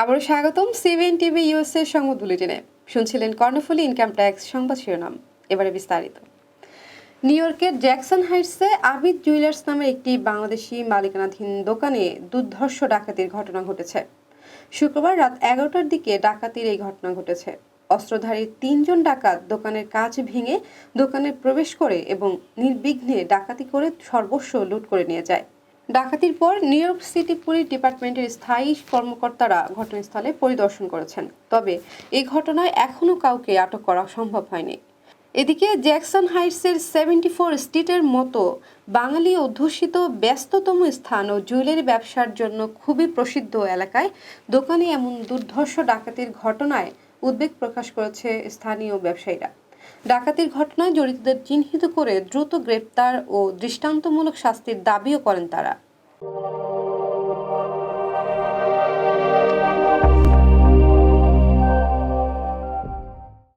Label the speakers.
Speaker 1: আবারও স্বাগতম সিভিএন TV USA সংবাদ বুলেটিনে শুনছিলেন কর্ণফুলি ইনকাম ট্যাক্স সংবাদ শিরোনাম। এবারে বিস্তারিত। নিউ ইয়র্কের জ্যাকসন হাইটসে আবিদ জুয়েলার্স নামের একটি বাংলাদেশি মালিকানাধীন দোকানে দুর্ধর্ষ ডাকাতির ঘটনা ঘটেছে। শুক্রবার রাত এগারোটার দিকে ডাকাতির এই ঘটনা ঘটেছে। অস্ত্রধারী তিনজন ডাকাত দোকানের কাজ ভেঙে দোকানে প্রবেশ করে এবং নির্বিঘ্নে ডাকাতি করে সর্বস্ব লুট করে নিয়ে যায়। ডাকাতির পর নিউ ইয়র্ক সিটি পুলিশ ডিপার্টমেন্টের স্থায়ী কর্মকর্তারা ঘটনাস্থলে পরিদর্শন করেছেন। তবে এই ঘটনায় এখনও কাউকে আটক করা সম্ভব হয়নি। এদিকে জ্যাকসন হাইটসের সেভেন্টি ফোর স্ট্রিটের মতো বাঙালি অধ্যুষিত ব্যস্ততম স্থান ও জুয়েলারি ব্যবসার জন্য খুবই প্রসিদ্ধ এলাকায় দোকানে এমন দুর্ধর্ষ ডাকাতির ঘটনায় উদ্বেগ প্রকাশ করেছে স্থানীয় ব্যবসায়ীরা। ডাকাতির ঘটনায় জড়িতদের চিহ্নিত করে দ্রুত গ্রেপ্তার ও দৃষ্টান্তমূলক শাস্তির দাবিও করেন তারা। you